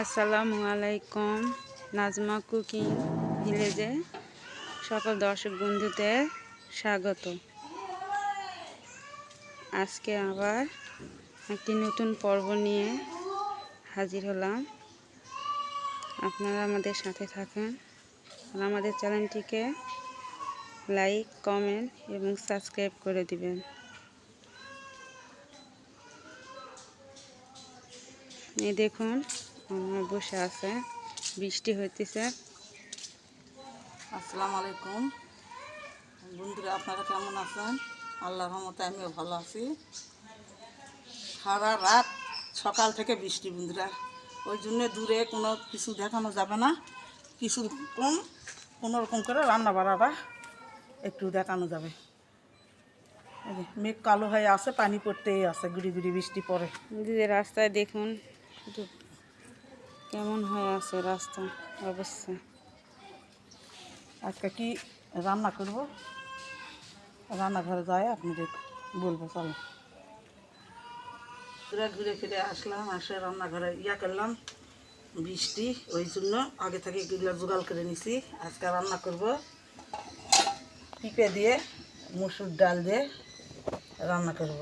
আসসালামু আলাইকুম। নাজমা কুকিং ভিলেজে সকল দর্শক বন্ধুদের স্বাগত। আজকে আবার একটি নতুন পর্ব নিয়ে হাজির হলাম। আপনারা আমাদের সাথে থাকেন আমাদের চ্যানেলটিকে লাইক, কমেন্ট এবং সাবস্ক্রাইব করে দিবেন। এই দেখুন আমার বসে আছে। বৃষ্টি হইতেছে। আসসালামু আলাইকুম। বন্ধুরা আপনারা কেমন আছেন? আল্লাহর রহমতে আমিও ভালো আছি। সারা রাত সকাল থেকে বৃষ্টি বন্ধুরা। ওই জন্য দূরে কোনো কিছু দেখানো যাবে না। কিছু কম কোনো রকম করে রান্না বাড়াটা একটু দেখানো যাবে। মেঘ কালো হয়ে আছে পানি পড়তেই আছে গুড়ি গুড়ি বৃষ্টি পড়ে। রাস্তায় দেখুন কেমন হয়ে আছে রাস্তা অবস্থা? আজকে কি রান্না করব? রান্নাঘরে যায় আপনাদের বলব চলো। ঘুরে ঘুরে ফিরে আসলাম আসে রান্নাঘরে ইয়া করলাম বৃষ্টি ওই জন্য আগে থেকে এগুলো জোগাড় করে নিছি। আজকে রান্না করব পিঁপে দিয়ে মুসুর ডাল দিয়ে রান্না করব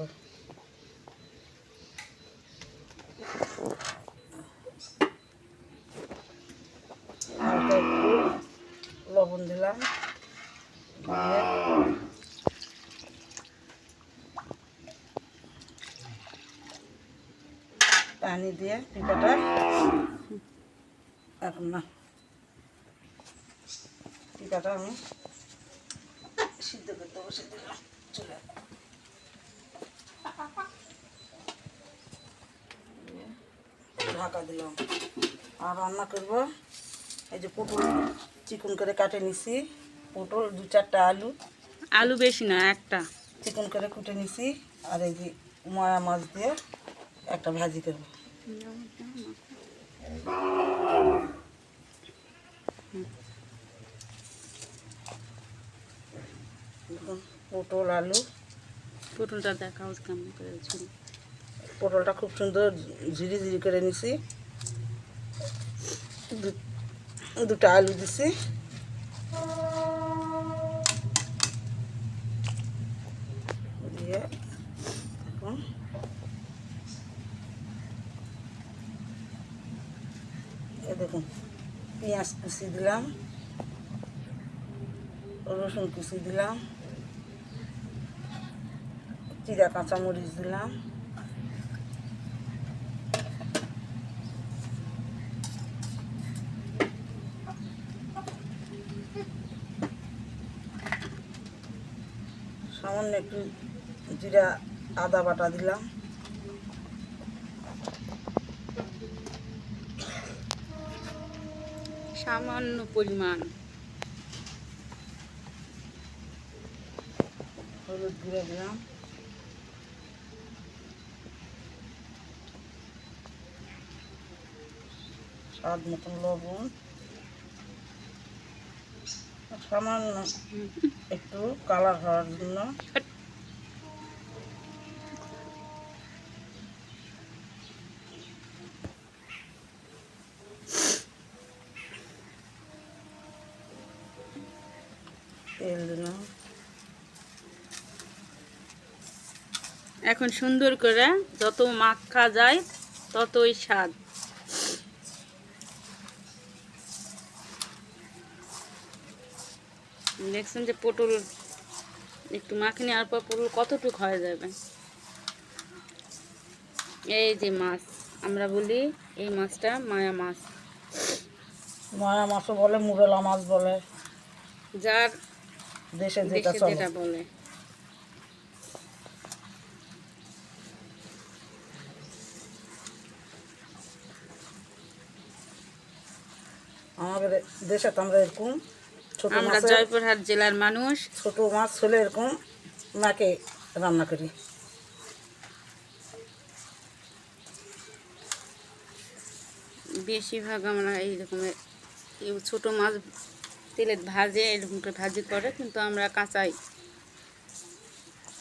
হালকা একটু লবণ দিলাম পানি দিয়ে পিঠাটা এখন পিঠাটা আমি সিদ্ধ করতে বসে দিলাম চলে ঢাকা দিলাম আর রান্না করব এই যে পটল চিকন করে কাটে নিছি। পটল দু চারটা আলু। আলু বেশি না একটা। চিকন করে কুটে নিছি। আর এই যে ময়া মাছ দিয়ে একটা ভাজি করব পটল আলু। পটলটা দেখাও কেমন করে পটলটা খুব সুন্দর ঝিরি ঝিরি করে নিছি। দুটো আলু দিছি। দিয়ে এখন দেখুন, পেঁয়াজ কুচি দিলাম, রসুন কুচি দিলাম চিরা কাঁচামরিচ দিলাম। সামান্য একটু জিরা আদা বাটা দিলাম। সামান্য পরিমাণ। হলুদ গুঁড়ো দিলাম। স্বাদ মতন লবণ। সামান্য একটু কালার হওয়ার জন্য। তেল এখন সুন্দর করে যত মাখা যায় ততই স্বাদ। দেখছেন যে পটল একটু মাখে নেওয়ার পর পটল কতটুক হয়ে যাবে? এই যে মাছ আমরা বলি এই মাছটা মায়া মাছ। মায়া মাছও বলে মুরেলা মাছ বলে। যার দেশে যেটা বলে। আমাদের দেশে তো আমরা এরকম আমরা জয়পুরহাট জেলার মানুষ। ছোট মাছ হলে এরকম নাকে রান্না করি। বেশিরভাগ আমরা এই ছোটো মাছ তেলে ভাজে এরকম করে ভাজি করে কিন্তু আমরা কাঁচাই।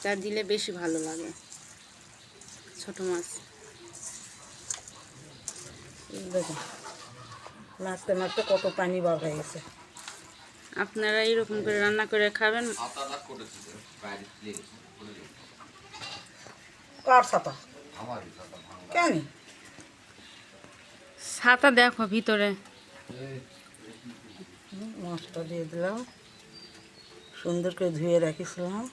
চা দিলে বেশি ভালো লাগে ছোট মাছ। দেখুন নাচতে নাচতে কত পানি বার হয়ে গেছে। আপনারা এরকম করে রান্না করে খাবেন কেন ছাতা দেখো ভিতরে মাছটা দিয়ে দিলাম সুন্দর করে ধুয়ে রাখিছিলাম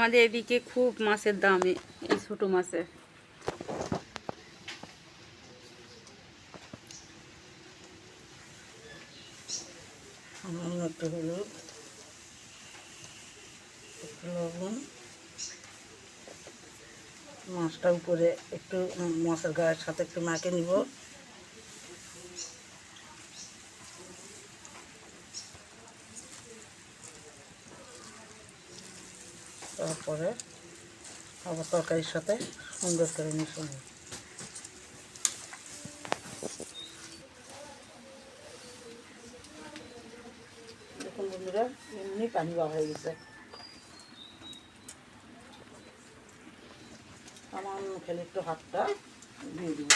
আমাদের এদিকে খুব মাছের দাম, এই ছোট মাছের। লবণ। মাছটা উপরে একটু মাছের গায়ের সাথে একটু মাকে নিব। তারপরে আবার তরকারির সাথে, সুন্দর করে মিশিয়ে নিব দেখুন এমনি পানি বার হয়ে গেছে। আমার খেলে একটু হাতটা দিয়ে দিব।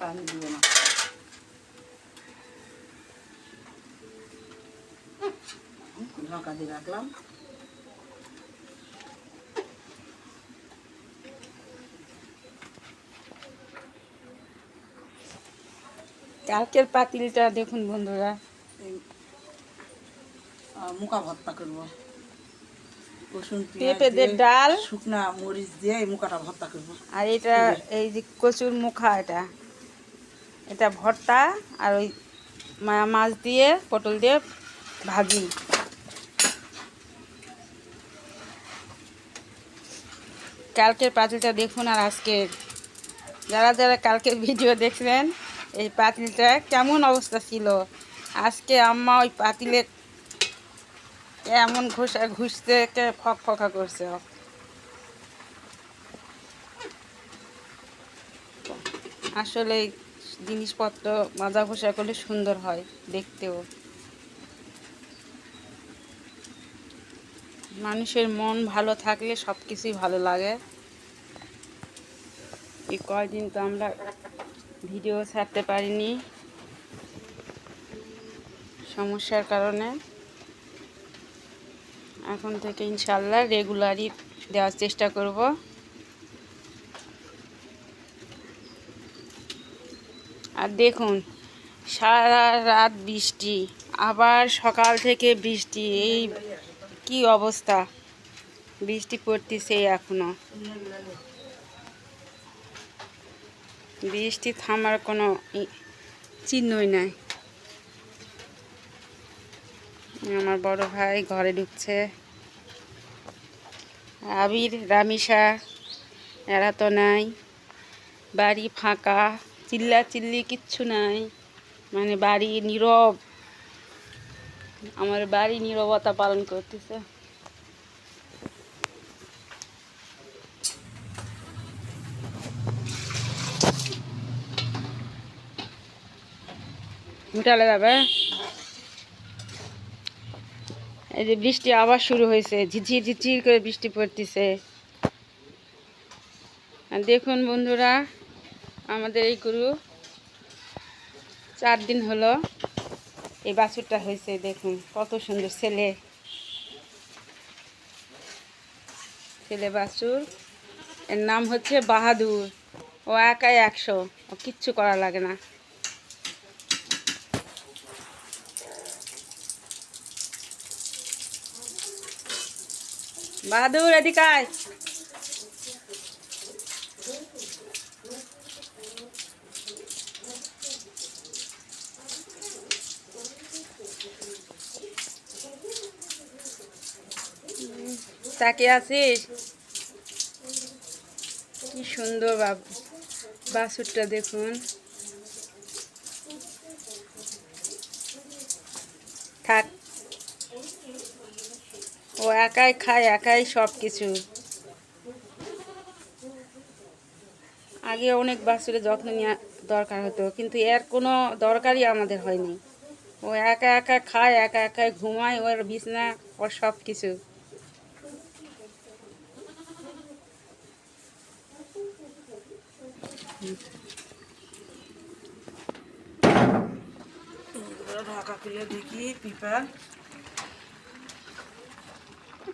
পানি দিব না। ঢাকা দিয়ে রাখলাম। কালকের পাতিলটা দেখুন বন্ধুরা। মুকা ভর্তা করব। রসুন পেঁপেদের ডাল। শুকনা মরিচ দিয়ে এই মুকাটা ভর্তা করব। আর এটা এই যে। কচুর মুখা এটা। এটা ভর্তা আর ওই মাছ দিয়ে পটল দিয়ে ভাজি। কালকের পাতিলটা দেখুন আর আজকের। যারা যারা কালকের ভিডিও দেখছেন, এই পাতিলটা কেমন অবস্থা ছিল? আজকে আম্মা ওই পাতিলে এমন ঘষা, ঘুষতে ফক ফকা করছে। আসলে জিনিসপত্র মাজা ঘষা করলে সুন্দর হয় দেখতেও। মানুষের মন ভালো থাকলে সব কিছুই ভালো লাগে। এই কয়দিন তো আমরা ভিডিও ছাড়তে পারিনি। সমস্যার কারণে। এখন থেকে ইনশাল্লাহ রেগুলারই দেওয়ার চেষ্টা করব। আর দেখুন, সারা রাত বৃষ্টি, আবার সকাল থেকে বৃষ্টি, এই কি অবস্থা? বৃষ্টি পড়তেছে এখনও। বৃষ্টি থামার কোনো চিহ্নই নাই। আমার বড় ভাই ঘরে ঢুকছে। আবির রামিসা এরা তো নাই। বাড়ি ফাঁকা চিল্লা চিল্লি কিচ্ছু নাই। মানে বাড়ি নীরব। আমার বাড়ি নীরবতা পালন করতেছে। উঠালে যাবে। এই যে বৃষ্টি আবার শুরু হয়েছে ঝিঝির ঝিঝির করে বৃষ্টি পড়তেছে। দেখুন বন্ধুরা, আমাদের এই গরু চার দিন হলো। এই বাছুরটা হয়েছে, দেখুন, কত সুন্দর ছেলে। ছেলে বাছুর। এর নাম হচ্ছে বাহাদুর। ও একাই একশো। ও কিচ্ছু করা লাগে না। বাহাদুর, এদিকে তাকে আছিস? কি সুন্দর বাছুরটা দেখুন। থাক। ও একাই খায়, একাই সব কিছু আগে অনেক বাছুরের যত্ন নেওয়া দরকার হতো, কিন্তু এর কোনো দরকারই আমাদের হয়নি। ও একা একা খায়, একা একা ঘুমায়, ওর বিছনা, ওর সব কিছু এগুলো ঢাকা খুলে পিপার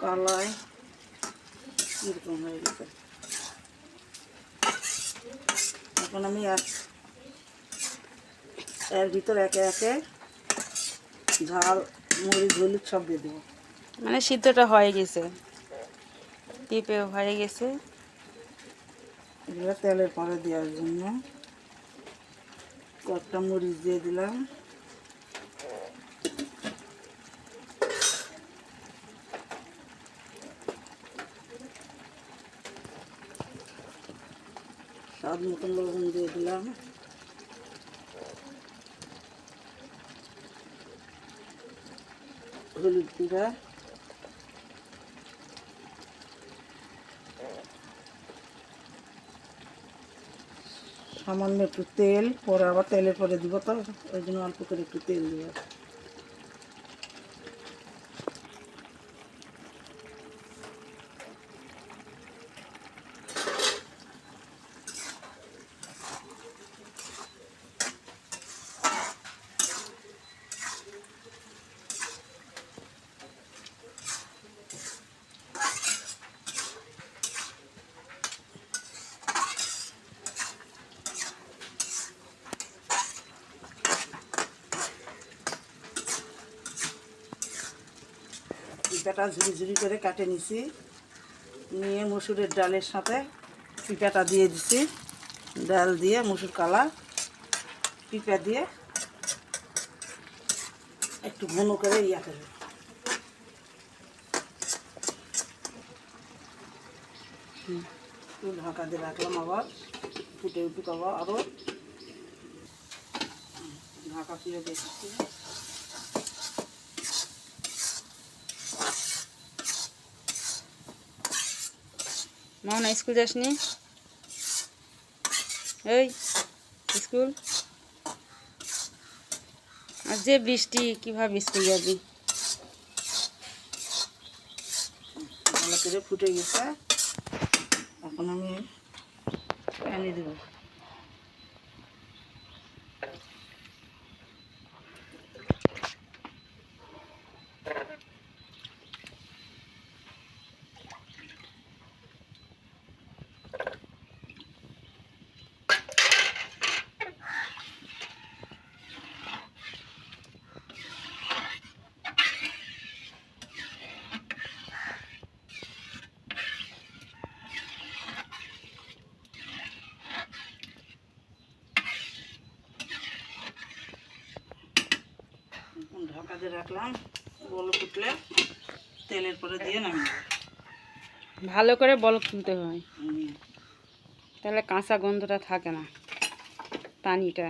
কালাই এরকম হয়ে গেছে এখন আমি এক এর ভিতর একে একে ঝাল মরিচ হলুদ সব দিয়ে দেবো মানে সিদ্ধটা হয়ে গেছে টিপে হয়ে গেছে এগুলো তেলের পরে দেওয়ার জন্য কয়েকটা মরিচ দিয়ে দিলাম স্বাদ মতন লবণ দিয়ে দিলাম। হলুদ গুঁড়া। সামান্য একটু তেল, পরে আবার তেলের পরে দিব, তো ওই জন্য অল্প করে একটু তেল দিব। পিঠাটা ঝুড়ি ঝুড়ি করে কাটে নিছি। নিয়ে মসুরের ডালের সাথে পিঠাটা দিয়ে দিছি। ডাল দিয়ে মসুর কালা পিঠা দিয়ে একটু ঘন করে ইয়া একটু ঢাকা দিয়ে রাখলাম আবার, ফুটে উঠুক আবার আরও ঢাকা ফিরে দেখছি। মোহনা স্কুল যাসনি? এই, স্কুল? আর যে বৃষ্টি, কীভাবে স্কুল যাবি? ফুটে গেছে, এখন আমি পানি দেব। ঢাকা দিয়ে রাখলাম বল ফুটলে তেলের পরে দিয়ে নামিয়ে ভালো করে বল তুলতে হয়। তাহলে কাঁচা গন্ধটা থাকে না পানিটা।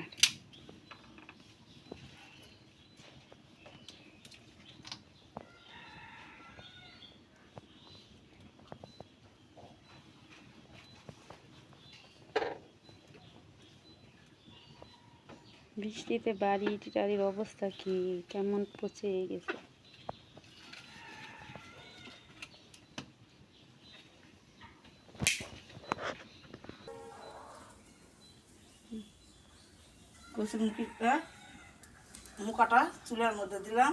বৃষ্টিতে বাড়ি টাড়ির অবস্থা কি? কেমন পচে গেছে? কচুর মুখাটা চুলের মধ্যে দিলাম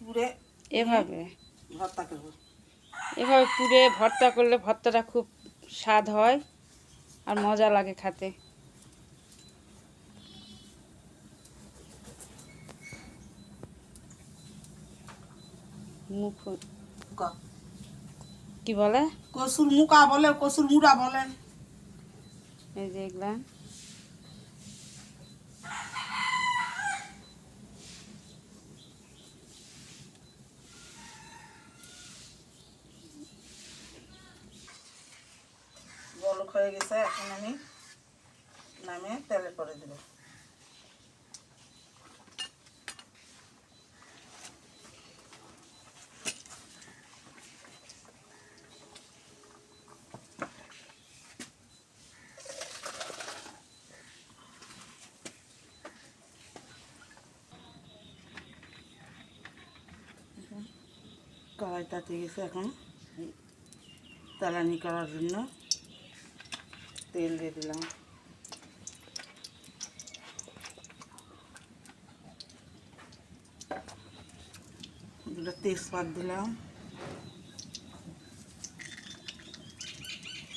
পুড়ে এভাবে? ভর্তা করব। এভাবে পুড়ে ভর্তা করলে ভর্তাটা খুব স্বাদ হয় আর মজা লাগে খেতে। মুখ ক- কি বলে? কসুর মুখা বলে কসুর মুড়া বলে। এই যে এগুলা। হয়ে গেছে এখন আমি নামে তেলে করে দেবো। কড়াই তাতে গেছে এখন। তেলানি করার জন্য তেল দিয়ে দিলাম। দুটো তেজপাত দিলাম।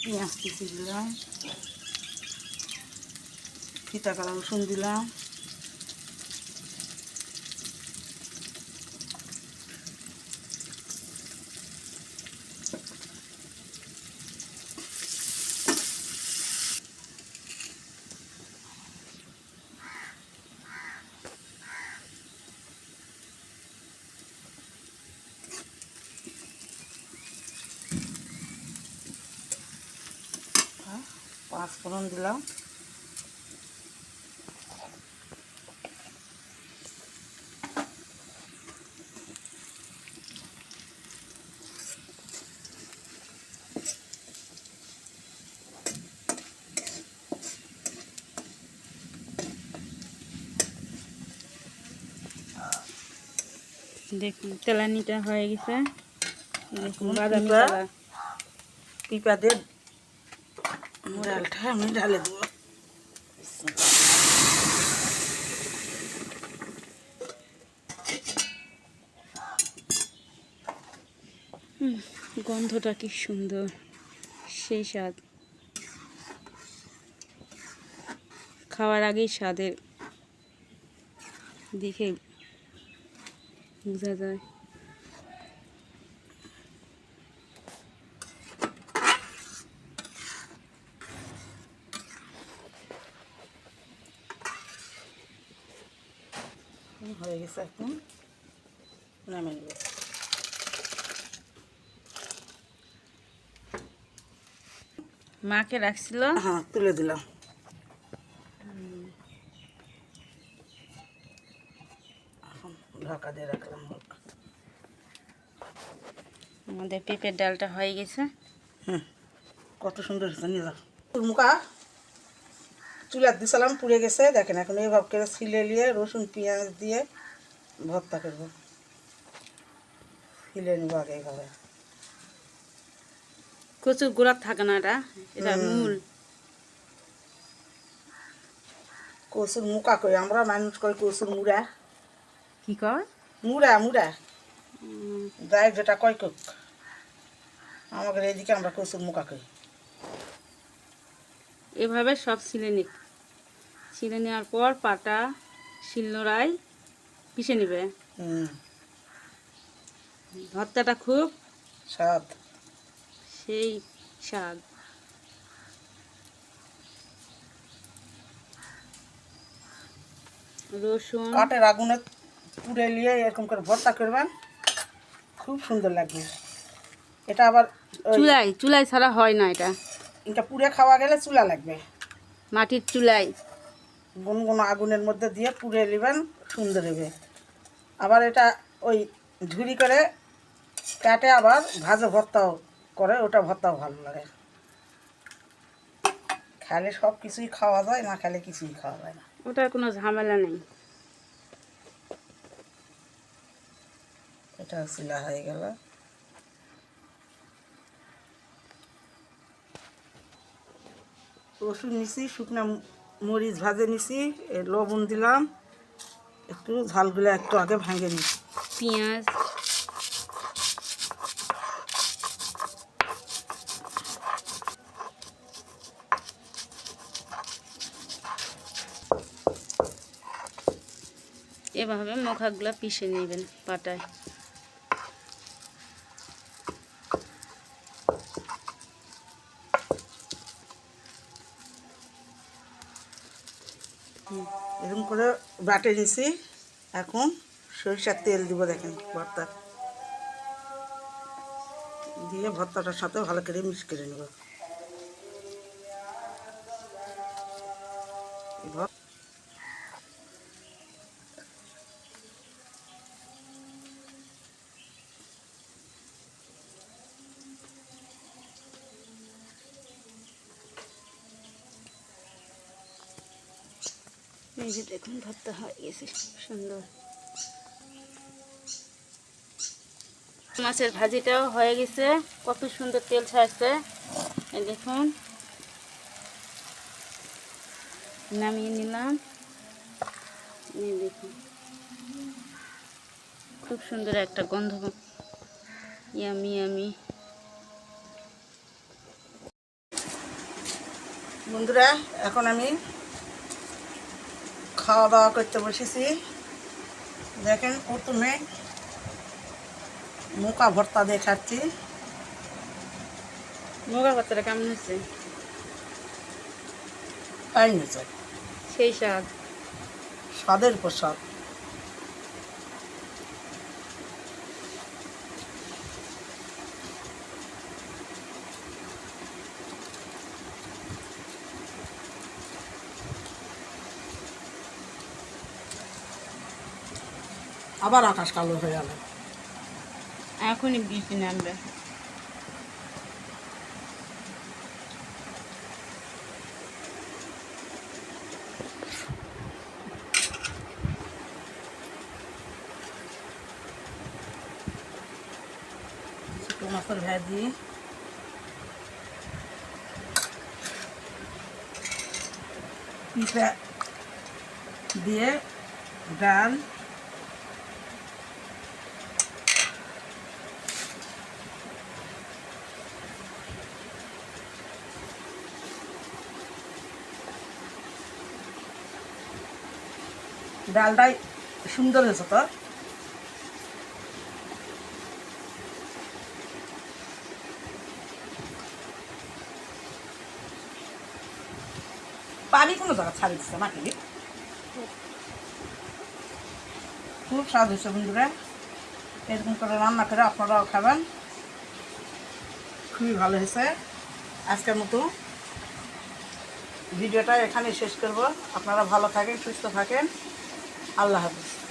পেঁয়াজ কুচি দিলাম। ফিতা রসুন দিলাম পাঁচ ফোড়ন দিলাম দেখুন তেলানিটা হয়ে গেছে। দেখুন বাদামি পিঁপা। পিপা দিয়ে ডালটা আমি ঢালে দেবো। গন্ধটা কি সুন্দর সেই স্বাদ। খাওয়ার আগেই স্বাদের দেখে বোঝা যায়। হয়ে গেছে এখন। নামে নেব। মাকে রাখছিল? হ্যাঁ তুলে দিলাম এখন ঢাকা দিয়ে রাখলাম হালকা। আমাদের পেঁপের ডালটা হয়ে গেছে। হুম কত সুন্দর হয়েছে নিয়ে যাও মুখা চুলার দিছিলাম পুড়ে গেছে। দেখেন এখন এইভাবে করে ছিলে নিয়ে রসুন পেঁয়াজ দিয়ে ভর্তা করব। ছিলে নিব আগে এইভাবে। কচুর গোড়া থাকে না এটা? এটা মূল। কচুর মুখা কই? আমরা মানুষ কই কচুর মুড়া? কি কয়? মুড়া মুড়া। যাই যেটা কয় কোক। আমাদের এইদিকে আমরা কচুর মুখা কই এভাবে সব ছিলে নি ছিলে নেওয়ার পর পাটা শিলনোড়ায় পিষে নেবে। ভর্তাটা খুব স্বাদ। সেই স্বাদ। রসুন। কাঠের আগুনে পুড়ে নিয়ে এরকম করে ভর্তা করবেন খুব সুন্দর লাগবে। এটা আবার চুলাই চুলাই ছাড়া হয় না এটা। এটা পুড়ে খাওয়া গেলে চুলা লাগবে। মাটির চুলাই। গুনগুনো আগুনের মধ্যে দিয়ে পুড়ে নেবেন সুন্দর হবে। আবার এটা ওই ঝুড়ি করে কাটে আবার ভাজে ভর্তাও করে ওটা ভর্তাও ভালো লাগে। খেলে সব কিছুই খাওয়া যায় না খেলে কিছুই খাওয়া যায় না। ওটার কোনো ঝামেলা নেই। এটা শিলা হয়ে গেল। রসুন নিছি, শুকনো মরিচ ভাজে নিছি লবণ দিলাম, একটু ঝালগুলো একটু আগে ভাঙে নিছি পেঁয়াজ। এভাবে মোখাগুলো পিষে নেবেন পাটায় এরকম করে বাটে নিছি। এখন সরিষার তেল দিব দেখেন ভর্তা। দিয়ে ভর্তাটার সাথে ভালো করে মিক্স করে নেব। এই যে দেখুন ভর্তা হয়ে গেছে। সুন্দর। মাছের ভাজিটাও হয়ে গেছে। কত সুন্দর তেল ছাড়ছে। দেখুন। নামিয়ে নিলাম। দেখুন। খুব সুন্দর একটা গন্ধ। Yummy yummy. বন্ধুরা, এখন আমি খাওয়া দাওয়া করতে বসেছি। দেখেন প্রথমে মুখা ভর্তা দিয়ে খাচ্ছি মুখা ভর্তাটা কেমন হচ্ছে সেই স্বাদ। স্বাদের উপর স্বাদ আবার আকাশ কালো হয়ে গেল। এখনই বৃষ্টি নামবে। মাছের ভাজি। পিঠা দিয়ে ডাল। ডালটাই সুন্দর হয়েছে তো। পানি কোনো জায়গা ছাড়ি দিচ্ছে নাকি? খুব স্বাদ হয়েছে বন্ধুরা। এরকম করে রান্না করে আপনারাও খাবেন। খুবই ভালো হয়েছে। আজকের মতো ভিডিওটা এখানে শেষ করব। আপনারা ভালো থাকেন, সুস্থ থাকেন। আল্লাহ হাফিজ।